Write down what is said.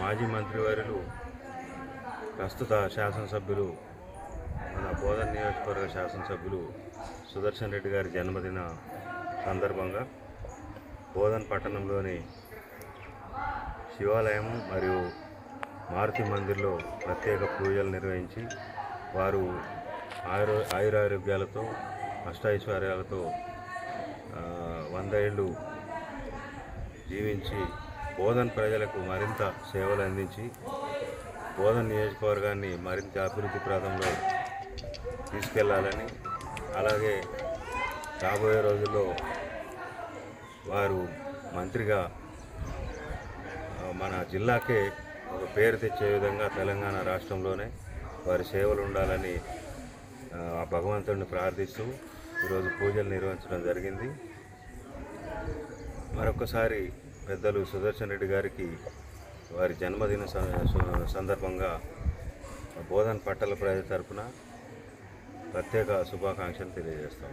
మాజీ మంత్రివర్యులు ప్రస్తుత శాసనసభ్యులు మన బోధన్ నియోజకవర్గ శాసనసభ్యులు సుదర్శన్ రెడ్డి గారి జన్మదిన సందర్భంగా బోధన్ పట్టణంలోని శివాలయము మరియు మారుతి మందిర్లో ప్రత్యేక పూజలు నిర్వహించి వారు ఆయుర ఆయురారోగ్యాలతో అష్టైశ్వర్యాలతో వంద ఏళ్ళు జీవించి బోధన్ ప్రజలకు మరింత సేవలు అందించి బోధన్ నియోజకవర్గాన్ని మరింత అభివృద్ధి ప్రాంతంలో తీసుకెళ్ళాలని అలాగే రాబోయే రోజుల్లో వారు మంత్రిగా మన జిల్లాకే ఒక పేరు తెచ్చే విధంగా తెలంగాణ రాష్ట్రంలోనే వారి సేవలు ఉండాలని ఆ ఆ భగవంతుడిని ప్రార్థిస్తూ ఈరోజు పూజలు నిర్వహించడం జరిగింది. మరొకసారి పెద్దలు సుదర్శన్ రెడ్డి గారికి వారి జన్మదిన సు- సందర్భంగా బోధన్ పట్టల ప్రజల తరపున ప్రత్యేక శుభాకాంక్షలు తెలియజేస్తాం